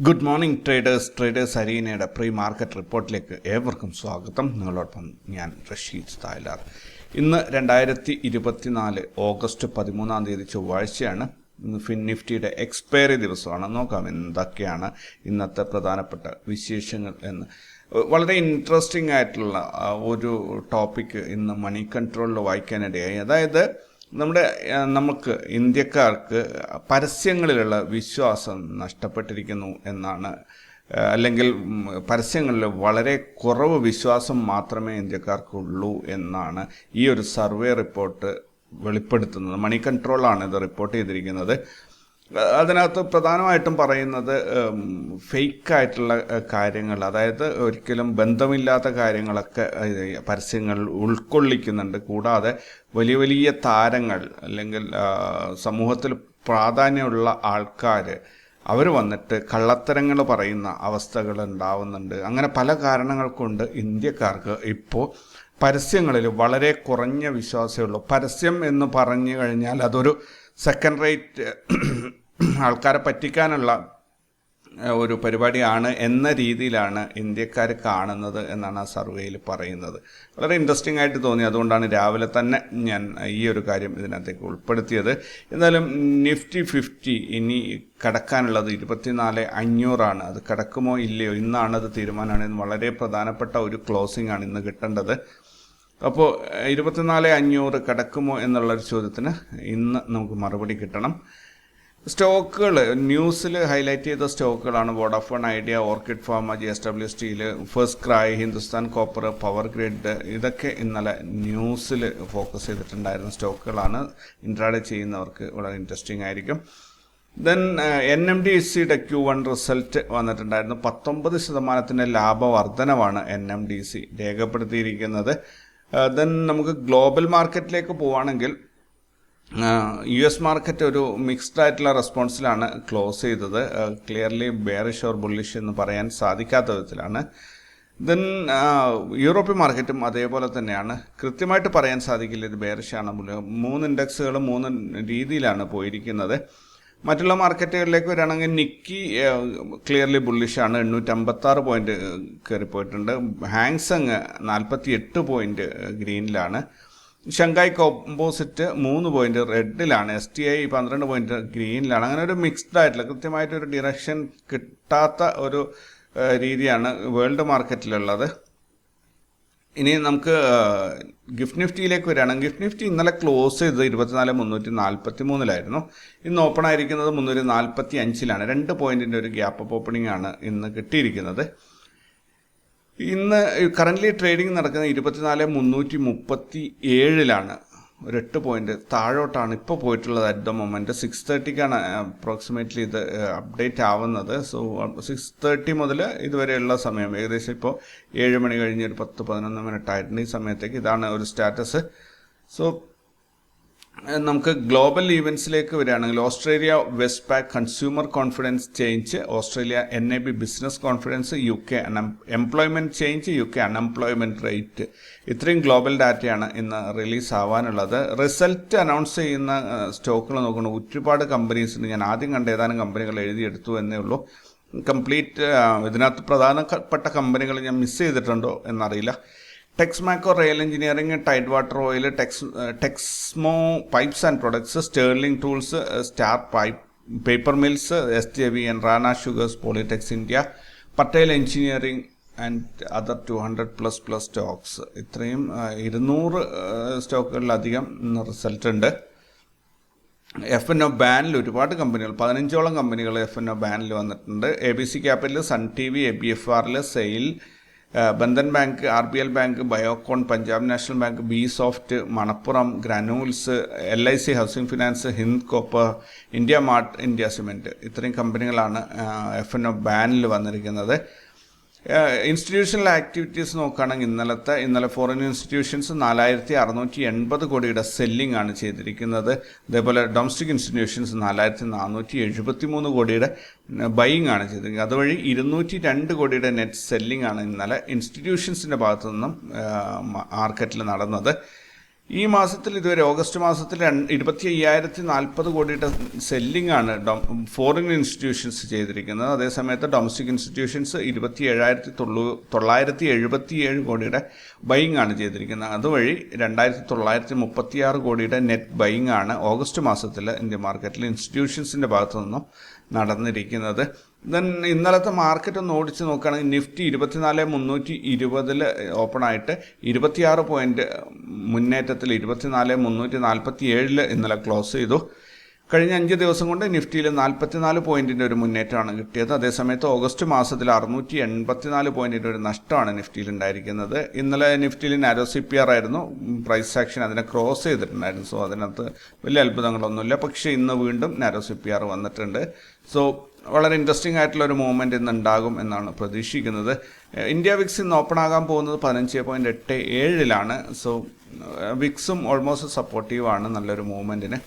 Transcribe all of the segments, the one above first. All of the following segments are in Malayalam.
ഗുഡ് മോർണിംഗ് ട്രേഡേഴ്സ് ട്രേഡേഴ്സ് അരീനയുടെ പ്രീ മാർക്കറ്റ് റിപ്പോർട്ടിലേക്ക് ഏവർക്കും സ്വാഗതം. നിങ്ങളോടൊപ്പം ഞാൻ റഷീദ് തായ്ലാർ. ഇന്ന് രണ്ടായിരത്തി ഇരുപത്തിനാല് ഓഗസ്റ്റ് പതിമൂന്നാം തീയതി ചൊവ്വാഴ്ചയാണ്. ഇന്ന് ഫിൻ നിഫ്റ്റിയുടെ എക്സ്പയറി ദിവസമാണ്. നോക്കാം എന്തൊക്കെയാണ് ഇന്നത്തെ പ്രധാനപ്പെട്ട വിശേഷങ്ങൾ എന്ന്. വളരെ ഇൻട്രസ്റ്റിംഗ് ആയിട്ടുള്ള ഒരു ടോപ്പിക്ക് ഇന്ന് മണി കൺട്രോളിൽ വായിക്കാനിടയായി. അതായത് നമ്മുടെ നമുക്ക് ഇന്ത്യക്കാർക്ക് പരസ്യങ്ങളിലുള്ള വിശ്വാസം നഷ്ടപ്പെട്ടിരിക്കുന്നു എന്നാണ് അല്ലെങ്കിൽ പരസ്യങ്ങളിൽ വളരെ കുറവ് വിശ്വാസം മാത്രമേ ഇന്ത്യക്കാർക്കുള്ളൂ എന്നാണ് ഈ ഒരു സർവേ റിപ്പോർട്ട് വെളിപ്പെടുത്തുന്നത്. മണി കൺട്രോളാണ് ഇത് റിപ്പോർട്ട് ചെയ്തിരിക്കുന്നത്. അതിനകത്ത് പ്രധാനമായിട്ടും പറയുന്നത് ഫേക്കായിട്ടുള്ള കാര്യങ്ങൾ അതായത് ഒരിക്കലും ബന്ധമില്ലാത്ത കാര്യങ്ങളൊക്കെ പരസ്യങ്ങൾ ഉൾക്കൊള്ളിക്കുന്നുണ്ട്. കൂടാതെ വലിയ വലിയ താരങ്ങൾ അല്ലെങ്കിൽ സമൂഹത്തിൽ പ്രാധാന്യമുള്ള ആൾക്കാർ അവർ വന്നിട്ട് കള്ളത്തരങ്ങൾ പറയുന്ന അവസ്ഥകൾ ഉണ്ടാവുന്നുണ്ട്. അങ്ങനെ പല കാരണങ്ങൾ കൊണ്ട് ഇന്ത്യക്കാർക്ക് ഇപ്പോൾ പരസ്യങ്ങളിൽ വളരെ കുറഞ്ഞ വിശ്വാസമേ ഉള്ളൂ. പരസ്യം എന്ന് പറഞ്ഞു കഴിഞ്ഞാൽ അതൊരു സെക്കൻഡ് റേറ്റ് ആൾക്കാരെ പറ്റിക്കാനുള്ള ഒരു പരിപാടിയാണ് എന്ന രീതിയിലാണ് ഇന്ത്യക്കാർ കാണുന്നത് എന്നാണ് ആ സർവേയിൽ പറയുന്നത്. വളരെ ഇൻട്രസ്റ്റിംഗ് ആയിട്ട് തോന്നി. അതുകൊണ്ടാണ് രാവിലെ തന്നെ ഞാൻ ഈ ഒരു കാര്യം ഇതിനകത്തേക്ക് ഉൾപ്പെടുത്തിയത്. എന്നാലും നിഫ്റ്റി ഫിഫ്റ്റി ഇനി കടക്കാനുള്ളത് ഇരുപത്തിനാല് അഞ്ഞൂറാണ്. അത് കടക്കുമോ ഇല്ലയോ ഇന്നാണ് അത് തീരുമാനമാണ് വളരെ പ്രധാനപ്പെട്ട ഒരു ക്ലോസിംഗ് ആണ് ഇന്ന് കിട്ടേണ്ടത്. അപ്പോൾ ഇരുപത്തിനാല് അഞ്ഞൂറ് കിടക്കുമോ എന്നുള്ളൊരു ചോദ്യത്തിന് ഇന്ന് നമുക്ക് മറുപടി കിട്ടണം. സ്റ്റോക്കുകൾ ന്യൂസിൽ ഹൈലൈറ്റ് ചെയ്ത സ്റ്റോക്കുകളാണ് Vodafone Idea Orchid Pharma J S W steel First Cry Hindustan copper power grid ഇതൊക്കെ ഇന്നലെ ന്യൂസിൽ ഫോക്കസ് ചെയ്തിട്ടുണ്ടായിരുന്ന സ്റ്റോക്കുകളാണ് ഇൻട്രാഡേ ചെയ്യുന്നവർക്ക് വളരെ ഇൻട്രസ്റ്റിംഗ് ആയിരിക്കും. Then N M D S സിയുടെ ക്യു വൺ റിസൾട്ട് വന്നിട്ടുണ്ടായിരുന്നു. പത്തൊമ്പത് ശതമാനത്തിന്റെ ലാഭവർദ്ധനവാണ് എൻ എം ഡി സി രേഖപ്പെടുത്തിയിരിക്കുന്നത്. ദെൻ നമുക്ക് ഗ്ലോബൽ മാർക്കറ്റിലേക്ക് പോവുകയാണെങ്കിൽ യു എസ് മാർക്കറ്റ് ഒരു മിക്സ്ഡ് ആയിട്ടുള്ള റെസ്പോൺസിലാണ് ക്ലോസ് ചെയ്തത്. ക്ലിയർലി ബെയറിഷ് ഓർ ബുള്ളിഷ് എന്ന് പറയാൻ സാധിക്കാത്ത വിധത്തിലാണ്. ദെൻ യൂറോപ്യൻ മാർക്കറ്റും അതേപോലെ തന്നെയാണ്. കൃത്യമായിട്ട് പറയാൻ സാധിക്കില്ല ഇത് ബെയറിഷാണ് മൂന്ന് ഇൻഡെക്സുകളും മൂന്ന് രീതിയിലാണ് പോയിരിക്കുന്നത്. മറ്റുള്ള മാർക്കറ്റുകളിലേക്ക് വരികയാണെങ്കിൽ നിക്കി ക്ലിയർലി ബുള്ളിഷാണ് എണ്ണൂറ്റമ്പത്താറ് പോയിന്റ് കയറിപ്പോയിട്ടുണ്ട്. ഹാങ്സങ് നാൽപ്പത്തി എട്ട് പോയിന്റ് ഗ്രീനിലാണ്. ഷങ്കായ് കോമ്പോസിറ്റ് മൂന്ന് പോയിന്റ് റെഡിലാണ് എസ് ടി ഐ പന്ത്രണ്ട് പോയിന്റ് ഗ്രീനിലാണ്. അങ്ങനെ ഒരു മിക്സ്ഡ് ആയിട്ടുള്ള കൃത്യമായിട്ട് ഒരു ഡിറക്ഷൻ കിട്ടാത്ത ഒരു രീതിയാണ് വേൾഡ് മാർക്കറ്റിലുള്ളത് ഇനി നമുക്ക് ഗിഫ്റ്റ് നിഫ്റ്റിയിലേക്ക് വരികയാണെങ്കിൽ ഗിഫ്റ്റ് നിഫ്റ്റി ഇന്നലെ ക്ലോസ് ചെയ്തത് ഇരുപത്തിനാല് മുന്നൂറ്റി നാൽപ്പത്തി മൂന്നിലായിരുന്നു ഇന്ന് ഓപ്പൺ ആയിരിക്കുന്നത് മുന്നൂറ്റി നാൽപ്പത്തി അഞ്ചിലാണ് രണ്ട് പോയിന്റിന്റെ ഒരു ഗ്യാപ്പ് ഓപ്പണിംഗ് ആണ് ഇന്ന് കിട്ടിയിരിക്കുന്നത്. ഇന്ന് കറന്റ്ലി ട്രേഡിംഗ് നടക്കുന്നത് ഇരുപത്തിനാല് മുന്നൂറ്റി മുപ്പത്തി ഏഴിലാണ് ഒരു എട്ട് പോയിന്റ് താഴോട്ടാണ് ഇപ്പോൾ പോയിട്ടുള്ളത് അറ്റ് ദ മൊമെന്റ് സിക്സ് തേർട്ടിക്കാണ് അപ്രോക്സിമേറ്റ്ലി ഇത് അപ്ഡേറ്റ് ആവുന്നത്. സോ സിക്സ് തേർട്ടി മുതൽ ഇതുവരെയുള്ള സമയം. ഏകദേശം ഇപ്പോൾ ഏഴ് മണി കഴിഞ്ഞ് ഒരു പത്ത് പതിനൊന്ന് മിനിറ്റ് ആയിട്ടുണ്ട്. ഈ സമയത്തേക്ക് ഇതാണ് ഒരു സ്റ്റാറ്റസ് സോ നമുക്ക് ഗ്ലോബൽ ഈവൻസിലേക്ക് വരികയാണെങ്കിൽ Australia Westpac consumer confidence change Australia N A B business confidence U K employment change U K unemployment rate. ഇത്രയും ഗ്ലോബൽ ഡാറ്റയാണ് ഇന്ന് റിലീസ് ആവാനുള്ളത് റിസൾട്ട് അനൗൺസ് ചെയ്യുന്ന സ്റ്റോക്കുകൾ നോക്കണം ഒരുപാട് കമ്പനീസിന് ഞാൻ ആദ്യം കണ്ട ഏതാനും കമ്പനികൾ എഴുതിയെടുത്തു എന്നേ ഉള്ളൂ. കംപ്ലീറ്റ് ഇതിനകത്ത് പ്രധാനപ്പെട്ട കമ്പനികൾ ഞാൻ മിസ് ചെയ്തിട്ടുണ്ടോ എന്നറിയില്ല. Texmaco rail engineering Tide Water Oil Tex Texmo pipes and products Sterling Tools star pipe paper mills S J V N Rana Sugars Polytex India Patel engineering and other two hundred plus plus stocks ഇത്രയും ആ, ഇരുന്നൂറ് ആ, സ്റ്റോക്കുകളിലധികം റിസൾട്ട് ഉണ്ട്. എഫ് എൻ ഒ ബാനിൽ ഒരുപാട് കമ്പനികൾ പതിനഞ്ചോളം കമ്പനികൾ എഫ് എൻ ഒ ബാനിൽ വന്നിട്ടുണ്ട്. A B C capital Sun T V A B F ആറിൽ SAIL Bandhan bank R B L bank Biocon Punjab national bank B soft Manappuram Granules L I C housing finance Hind copper IndiaMart India cement ഇത്രയും കമ്പനികളാണ് എഫ് എൻ ഒ ബാനിൽ വന്നിരിക്കുന്നത്. ഇൻസ്റ്റിറ്റ്യൂഷണൽ ആക്ടിവിറ്റീസ് നോക്കുകയാണെങ്കിൽ ഇന്നലത്തെ ഇന്നലെ ഫോറിൻ ഇൻസ്റ്റിറ്റ്യൂഷൻസ് നാലായിരത്തി അറുന്നൂറ്റി എൺപത് കോടിയുടെ സെല്ലിംഗ് ആണ് ചെയ്തിരിക്കുന്നത്. അതേപോലെ ഡൊമസ്റ്റിക് ഇൻസ്റ്റിറ്റ്യൂഷൻസ് നാലായിരത്തി നാനൂറ്റി എഴുപത്തി മൂന്ന് കോടിയുടെ ബൈയിങ് ആണ് ചെയ്തിരിക്കുന്നത്. അതുവഴി ഇരുന്നൂറ്റി രണ്ട് കോടിയുടെ നെറ്റ് സെല്ലിംഗ് ആണ് ഇന്നലെ ഇൻസ്റ്റിറ്റ്യൂഷൻസിന്റെ ഭാഗത്തു നിന്നും മാർക്കറ്റിൽ നടന്നത്. ഈ മാസത്തിൽ ഇതുവരെ ഓഗസ്റ്റ് മാസത്തിൽ ഇരുപത്തി അയ്യായിരത്തി നാൽപ്പത് കോടിയുടെ സെല്ലിംഗ് ആണ് ഫോറിൻ ഇൻസ്റ്റിറ്റ്യൂഷൻസ് ചെയ്തിരിക്കുന്നത്. അതേസമയത്ത് ഡൊമസ്റ്റിക് ഇൻസ്റ്റിറ്റ്യൂഷൻസ് ഇരുപത്തി ഏഴായിരത്തി തൊള്ളൂ തൊള്ളായിരത്തി എഴുപത്തി ഏഴ് കോടിയുടെ ബൈങ് ആണ് ചെയ്തിരിക്കുന്നത്. അതുവഴി രണ്ടായിരത്തി തൊള്ളായിരത്തി മുപ്പത്തിയാറ് കോടിയുടെ നെറ്റ് ബൈങ് ആണ് ഓഗസ്റ്റ് മാസത്തിൽ ഇന്ത്യൻ മാർക്കറ്റിൽ ഇൻസ്റ്റിറ്റ്യൂഷൻസിന്റെ ഭാഗത്തു നിന്നും നടന്നിരിക്കുന്നത്. ദെൻ ഇന്നലത്തെ മാർക്കറ്റ് ഒന്ന് ഓടിച്ച് നോക്കുകയാണെങ്കിൽ നിഫ്റ്റി ഇരുപത്തിനാല് മുന്നൂറ്റി ഇരുപതിൽ ഓപ്പൺ ആയിട്ട് ഇരുപത്തിയാറ് പോയിന്റ് മുന്നേറ്റത്തിൽ ഇരുപത്തിനാല് മുന്നൂറ്റി നാൽപ്പത്തി ഏഴിൽ ഇന്നലെ ക്ലോസ് ചെയ്തു. കഴിഞ്ഞ അഞ്ച് ദിവസം കൊണ്ട് നിഫ്റ്റിയിൽ നാൽപ്പത്തിനാല് പോയിന്റിന്റെ ഒരു മുന്നേറ്റമാണ് കിട്ടിയത്. അതേസമയത്ത് ഓഗസ്റ്റ് മാസത്തിൽ അറുന്നൂറ്റി എൺപത്തിനാല് പോയിന്റിന്റെ ഒരു നഷ്ടമാണ് നിഫ്റ്റിയിൽ ഉണ്ടായിരിക്കുന്നത്. ഇന്നലെ നിഫ്റ്റിയിൽ നാരോ സി പി ആർ ആയിരുന്നു. പ്രൈസ് ആക്ഷൻ അതിനെ ക്രോസ് ചെയ്തിട്ടുണ്ടായിരുന്നു. സോ അതിനകത്ത് വലിയ അത്ഭുതങ്ങളൊന്നുമില്ല. പക്ഷേ ഇന്ന് വീണ്ടും നാരോ സി പി ആർ വന്നിട്ടുണ്ട്. സോ വളരെ ഇൻട്രസ്റ്റിംഗ് ആയിട്ടുള്ള ഒരു മൂവ്മെന്റ് ഇന്ന് ഉണ്ടാകും എന്നാണ് പ്രതീക്ഷിക്കുന്നത്. ഇന്ത്യ വിക്സ് ഇന്ന് ഓപ്പൺ ആകാൻ പോകുന്നത് പതിനഞ്ച് പോയിന്റ് എട്ട് ഏഴിലാണ്. സോ വിക്സും ഓൾമോസ്റ്റ് സപ്പോർട്ടീവാണ് നല്ലൊരു മൂവ്മെന്റിന്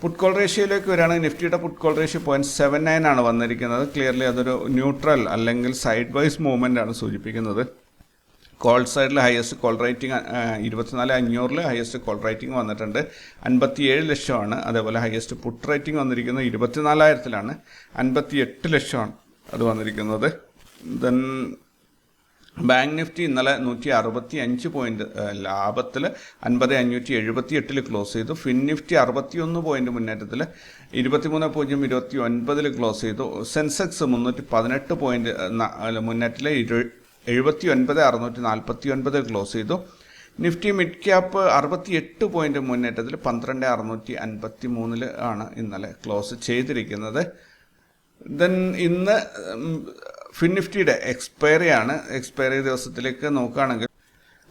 പുട്ട് കോൾ റേഷ്യോയിലേക്ക് വരികയാണെങ്കിൽ നിഫ്റ്റിയുടെ put call ratio point seven nine ആണ് വന്നിരിക്കുന്നത്. ക്ലിയർലി അതൊരു ന്യൂട്രൽ അല്ലെങ്കിൽ സൈഡ് വൈസ് മൂവ്മെന്റ് ആണ് സൂചിപ്പിക്കുന്നത്. കോൾ സൈഡിൽ ഹയസ്റ്റ് കോൾ റേറ്റിംഗ് ഇരുപത്തിനാല് അഞ്ഞൂറിൽ ഹയസ്റ്റ് കോൾ റേറ്റിംഗ് വന്നിട്ടുണ്ട്. അൻപത്തിയേഴ് ലക്ഷമാണ്. അതേപോലെ ഹയസ്റ്റ് പുട്ട് റേറ്റിംഗ് വന്നിരിക്കുന്നത് ഇരുപത്തിനാലായിരത്തിലാണ്. അൻപത്തി എട്ട് ലക്ഷമാണ് അത് വന്നിരിക്കുന്നത്. ദെൻ ബാങ്ക് നിഫ്റ്റി ഇന്നലെ നൂറ്റി അറുപത്തി അഞ്ച് പോയിന്റ് ലാഭത്തിൽ അൻപത് അഞ്ഞൂറ്റി എഴുപത്തി എട്ടിൽ ക്ലോസ് ചെയ്തു. ഫിൻ നിഫ്റ്റി അറുപത്തിയൊന്ന് പോയിന്റ് മുന്നേറ്റത്തിൽ ഇരുപത്തിമൂന്ന് പൂജ്യം ഇരുപത്തി ഒൻപതിൽ ക്ലോസ് ചെയ്തു. സെൻസെക്സ് മുന്നൂറ്റി പതിനെട്ട് പോയിന്റ് മുന്നേറ്റത്തിൽ എഴുപത്തി ഒൻപത് അറുന്നൂറ്റി നാൽപ്പത്തി ഒൻപതിൽ ക്ലോസ് ചെയ്തു. നിഫ്റ്റി മിഡ് ക്യാപ്പ് അറുപത്തി എട്ട് പോയിന്റ് മുന്നേറ്റത്തിൽ പന്ത്രണ്ട് അറുന്നൂറ്റി അൻപത്തി മൂന്നിൽ ആണ് ഇന്നലെ ക്ലോസ് ചെയ്തിരിക്കുന്നത്. ദെൻ ഇന്ന് ഫിൻ നിഫ്റ്റിയുടെ എക്സ്പയറി ആണ് എക്സ്പയറി ദിവസത്തിലേക്ക് നോക്കുകയാണെങ്കിൽ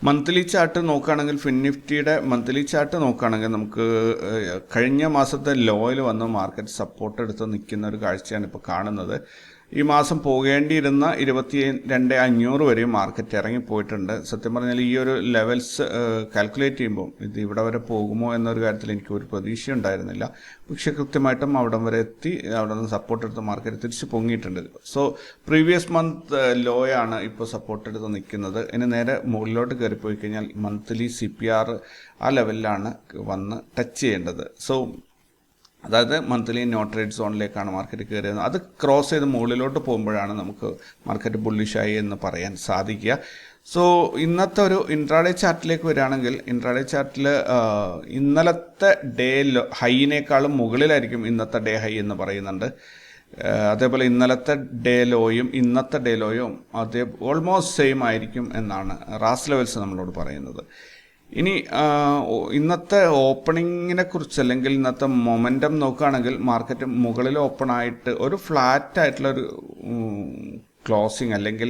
മന്ത്ലി ചാർട്ട് നോക്കുകയാണെങ്കിൽ ഫിൻ നിഫ്റ്റിയുടെ മന്ത്ലി ചാർട്ട് നോക്കുകയാണെങ്കിൽ നമുക്ക് കഴിഞ്ഞ മാസത്തെ ലോയിൽ വന്ന് മാർക്കറ്റ് സപ്പോർട്ട് എടുത്ത് നിൽക്കുന്ന ഒരു കാഴ്ചയാണ് ഇപ്പോൾ കാണുന്നത്. ഈ മാസം പോകേണ്ടിയിരുന്ന ഇരുപത്തി രണ്ട് അഞ്ഞൂറ് വരെയും മാർക്കറ്റ് ഇറങ്ങിപ്പോയിട്ടുണ്ട്. സത്യം പറഞ്ഞാൽ ഈ ഒരു ലെവൽസ് കാൽക്കുലേറ്റ് ചെയ്യുമ്പോൾ ഇത് ഇവിടെ വരെ പോകുമോ എന്നൊരു കാര്യത്തിൽ എനിക്ക് ഒരു പ്രതീക്ഷ ഉണ്ടായിരുന്നില്ല പക്ഷെ കൃത്യമായിട്ടും അവിടെ വരെ എത്തി അവിടെ നിന്ന് സപ്പോർട്ട് എടുത്ത് മാർക്കറ്റ് തിരിച്ച് പൊങ്ങിയിട്ടുണ്ട്. സോ പ്രീവിയസ് മന്ത് ലോയാണ് ഇപ്പോൾ സപ്പോർട്ട് എടുത്ത് നിൽക്കുന്നത്. ഇനി നേരെ മുകളിലോട്ട് കയറിപ്പോയി കഴിഞ്ഞാൽ മന്ത്ലി സി പി ആർ ആ ലെവലിലാണ് വന്ന് ടച്ച് ചെയ്യേണ്ടത്. സോ അതായത് മന്ത്ലി നോട്ട് റേറ്റ് സോണിലേക്കാണ് മാർക്കറ്റ് കയറിയത്. അത് ക്രോസ് ചെയ്ത് മുകളിലോട്ട് പോകുമ്പോഴാണ് നമുക്ക് മാർക്കറ്റ് ബുള്ളിഷായി എന്ന് പറയാൻ സാധിക്കുക. സോ ഇന്നത്തെ ഒരു ഇൻട്രാഡേ ചാർട്ടിലേക്ക് വരികയാണെങ്കിൽ ഇൻട്രാഡേ ചാർട്ടിൽ ഇന്നലത്തെ ഡേ ഹൈനേക്കാളും മുകളിലായിരിക്കും ഇന്നത്തെ ഡേ ഹൈ എന്ന് പറയുന്നുണ്ട്. അതേപോലെ ഇന്നലത്തെ ഡേ ലോയും ഇന്നത്തെ ഡേ ലോയും അതേ ഓൾമോസ്റ്റ് സെയിം ആയിരിക്കും എന്നാണ് റാസ് ലെവൽസ് നമ്മളോട് പറയുന്നത്. ഇനി ഇന്നത്തെ ഓപ്പണിങ്ങിനെ കുറിച്ച് അല്ലെങ്കിൽ ഇന്നത്തെ മൊമെന്റം നോക്കുകയാണെങ്കിൽ മാർക്കറ്റ് മുകളിൽ ഓപ്പൺ ആയിട്ട് ഒരു ഫ്ലാറ്റ് ആയിട്ടുള്ള ഒരു ക്ലോസിങ് അല്ലെങ്കിൽ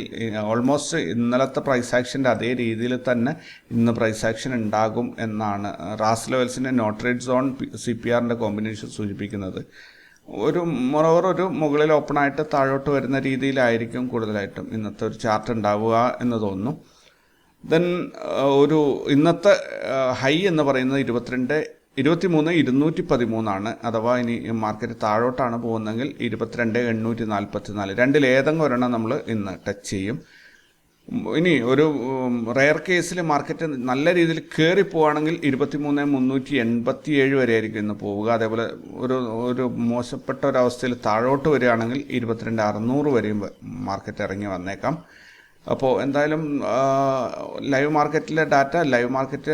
ഓൾമോസ്റ്റ് ഇന്നലത്തെ പ്രൈസ് ആക്ഷന്റെ അതേ രീതിയിൽ തന്നെ ഇന്ന് പ്രൈസ് ആക്ഷൻ ഉണ്ടാകും എന്നാണ് റാസ് ലെവൽസിന്റെ no trade zone C P ആറിന്റെ കോമ്പിനേഷൻ സൂചിപ്പിക്കുന്നത്. ഒരു മൊറോവർ ഒരു മുകളിൽ ഓപ്പൺ ആയിട്ട് താഴോട്ട് വരുന്ന രീതിയിലായിരിക്കും കൂടുതലായിട്ടും ഇന്നത്തെ ഒരു ചാർട്ട് ഉണ്ടാവുക എന്ന് തോന്നുന്നു. ദെൻ ഒരു ഇന്നത്തെ ഹൈ എന്ന് പറയുന്നത് ഇരുപത്തിരണ്ട് ഇരുപത്തി മൂന്ന് ഇരുന്നൂറ്റി പതിമൂന്നാണ് അഥവാ ഇനി മാർക്കറ്റ് താഴോട്ടാണ് പോകുന്നതെങ്കിൽ ഇരുപത്തിരണ്ട് എണ്ണൂറ്റി നാൽപ്പത്തി നാല് രണ്ടിൽ ഏതെങ്കിലും ഒരെണ്ണം നമ്മൾ ഇന്ന് ടച്ച് ചെയ്യും. ഇനി ഒരു റെയർ കേസിൽ മാർക്കറ്റ് നല്ല രീതിയിൽ കയറി പോവുകയാണെങ്കിൽ ഇരുപത്തി മൂന്ന് മുന്നൂറ്റി എൺപത്തി ഏഴ് വരെ ആയിരിക്കും ഇന്ന് പോവുക. അതേപോലെ ഒരു ഒരു മോശപ്പെട്ട ഒരവസ്ഥയിൽ താഴോട്ട് വരികയാണെങ്കിൽ ഇരുപത്തിരണ്ട് അറുന്നൂറ് വരെയും മാർക്കറ്റ് ഇറങ്ങി വന്നേക്കാം. അപ്പോൾ എന്തായാലും ലൈവ് മാർക്കറ്റിലെ ഡാറ്റ ലൈവ് മാർക്കറ്റ്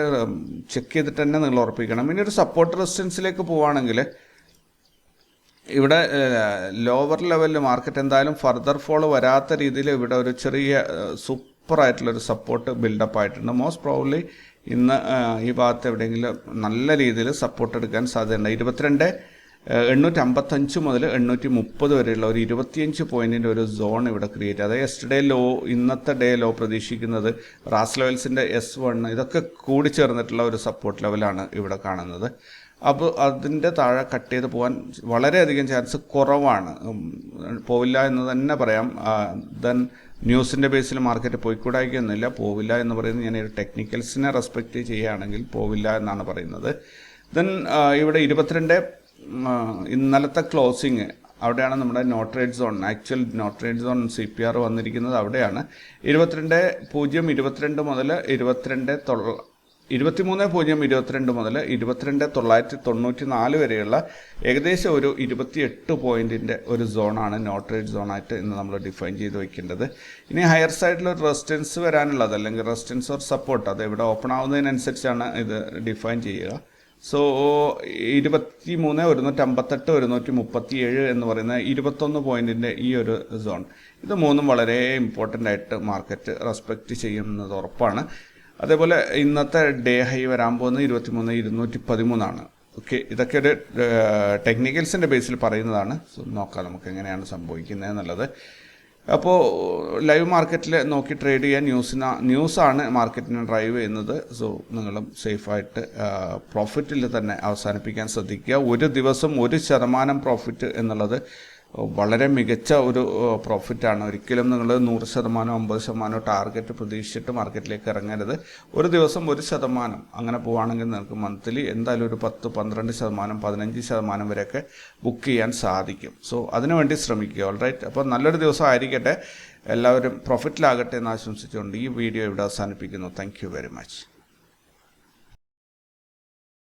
ചെക്ക് ചെയ്തിട്ട് തന്നെ നിങ്ങൾ ഉറപ്പിക്കണം. ഇനി ഒരു സപ്പോർട്ട് റെസിസ്റ്റൻസിലേക്ക് പോവുകയാണെങ്കിൽ ഇവിടെ ലോവർ ലെവലിൽ മാർക്കറ്റ് എന്തായാലും ഫർദർ ഫോൾ വരാത്ത രീതിയിൽ ഇവിടെ ഒരു ചെറിയ സൂപ്പർ ആയിട്ടുള്ളൊരു സപ്പോർട്ട് ബിൽഡപ്പ് ആയിട്ടുണ്ട്. മോസ്റ്റ് പ്രോബ്ലി ഇന്ന് ഈ ഭാഗത്ത് എവിടെയെങ്കിലും നല്ല രീതിയിൽ സപ്പോർട്ട് എടുക്കാൻ സാധ്യതയുണ്ട്. ഇരുപത്തിരണ്ട് എണ്ണൂറ്റി അമ്പത്തഞ്ച് മുതൽ എണ്ണൂറ്റി മുപ്പത് വരെയുള്ള ഒരു ഇരുപത്തിയഞ്ച് പോയിന്റിന്റെ ഒരു സോൺ ഇവിടെ ക്രിയേറ്റ് അതായത് യെസ്റ്റർഡേ ലോ ഇന്നത്തെ ഡേ ലോ പ്രതീക്ഷിക്കുന്നത് റാസ് ലെവൽസിന്റെ എസ് വൺ ഇതൊക്കെ കൂടി ചേർന്നിട്ടുള്ള ഒരു സപ്പോർട്ട് ലെവലാണ് ഇവിടെ കാണുന്നത്. അപ്പോൾ അതിന്റെ താഴെ കട്ട് ചെയ്ത് പോകാൻ വളരെയധികം ചാൻസ് കുറവാണ്. പോവില്ല എന്ന് തന്നെ പറയാം. ദെൻ ന്യൂസിന്റെ ബേസിൽ മാർക്കറ്റ് പോയിക്കൂടായിക്കൊന്നുമില്ല പോവില്ല എന്ന് പറയുന്നത് ഞാൻ ഒരു ടെക്നിക്കൽസിനെ റെസ്പെക്റ്റ് ചെയ്യുകയാണെങ്കിൽ പോവില്ല എന്നാണ് പറയുന്നത്. ദെൻ ഇവിടെ ഇരുപത്തിരണ്ട് ഇന്നലത്തെ ക്ലോസിങ് അവിടെയാണ് നമ്മുടെ no trade zone actual no trade zone C P R വന്നിരിക്കുന്നത് അവിടെയാണ്. ഇരുപത്തിരണ്ട് പൂജ്യം ഇരുപത്തിരണ്ട് മുതൽ ഇരുപത്തിരണ്ട് തൊള്ള ഇരുപത്തിമൂന്ന് പൂജ്യം ഇരുപത്തിരണ്ട് മുതൽ ഇരുപത്തിരണ്ട് തൊള്ളായിരത്തി തൊണ്ണൂറ്റി നാല് വരെയുള്ള ഏകദേശം ഒരു ഇരുപത്തിയെട്ട് പോയിന്റിന്റെ ഒരു സോണാണ് നോട്ട്രേഡ് സോണായിട്ട് ഇന്ന് നമ്മൾ ഡിഫൈൻ ചെയ്ത് വെക്കേണ്ടത്. ഇനി ഹയർ സൈഡിൽ ഒരു റെസിസ്റ്റൻസ് വരാനുള്ളത് അല്ലെങ്കിൽ റെസിസ്റ്റൻസ് ഓർ സപ്പോർട്ട് അത് ഇവിടെ ഓപ്പൺ ആവുന്നതിനനുസരിച്ചാണ് ഇത് ഡിഫൈൻ ചെയ്യുക. സോ ഇരുപത്തി മൂന്ന് ഒരുന്നൂറ്റി അമ്പത്തെട്ട് ഒരുന്നൂറ്റി മുപ്പത്തി ഏഴ് എന്ന് പറയുന്ന ഇരുപത്തൊന്ന് പോയിന്റിന്റെ ഈ ഒരു സോൺ ഇത് മൂന്നും വളരെ ഇമ്പോർട്ടന്റ് ആയിട്ട് മാർക്കറ്റ് റെസ്പെക്റ്റ് ചെയ്യുന്നത് ഉറപ്പാണ്. അതേപോലെ ഇന്നത്തെ ഡേ ഹൈ വരാൻ പോകുന്നത് ഇരുപത്തി മൂന്ന് ഇരുന്നൂറ്റി പതിമൂന്നാണ് ഓക്കെ ഇതൊക്കെ ഒരു ടെക്നിക്കൽസിന്റെ ബേസിൽ പറയുന്നതാണ്. സോ നോക്കാം നമുക്ക് എങ്ങനെയാണ് സംഭവിക്കുന്നത് എന്നുള്ളത് അപ്പോൾ ലൈവ് മാർക്കറ്റിൽ നോക്കി ട്രേഡ് ചെയ്യാൻ ന്യൂസിന ന്യൂസാണ് മാർക്കറ്റിനെ ഡ്രൈവ് ചെയ്യുന്നത്. സോ നിങ്ങളും സേഫായിട്ട് പ്രോഫിറ്റിൽ തന്നെ അവസാനിപ്പിക്കാൻ ശ്രദ്ധിക്കുക. ഒരു ദിവസം ഒരു ശതമാനം പ്രോഫിറ്റ് എന്നുള്ളത് വളരെ മികച്ച ഒരു പ്രോഫിറ്റാണ് ഒരിക്കലും നിങ്ങൾ നൂറ് ശതമാനം അമ്പത് ശതമാനം ടാർഗറ്റ് പ്രതീക്ഷിച്ചിട്ട് മാർക്കറ്റിലേക്ക് ഇറങ്ങരുത്. ഒരു ദിവസം ഒരു ശതമാനം അങ്ങനെ പോവുകയാണെങ്കിൽ നിങ്ങൾക്ക് മന്ത്ലി എന്തായാലും ഒരു പത്ത് പന്ത്രണ്ട് ശതമാനം പതിനഞ്ച് ശതമാനം വരെയൊക്കെ ബുക്ക് ചെയ്യാൻ സാധിക്കും. സോ അതിനുവേണ്ടി ശ്രമിക്കുക. ഓൾറൈറ്റ് അപ്പോൾ നല്ലൊരു ദിവസം ആയിരിക്കട്ടെ. എല്ലാവരും പ്രോഫിറ്റിലാകട്ടെ എന്ന് ആശംസിച്ചുകൊണ്ട് ഈ വീഡിയോ ഇവിടെ അവസാനിപ്പിക്കുന്നു. Thank very much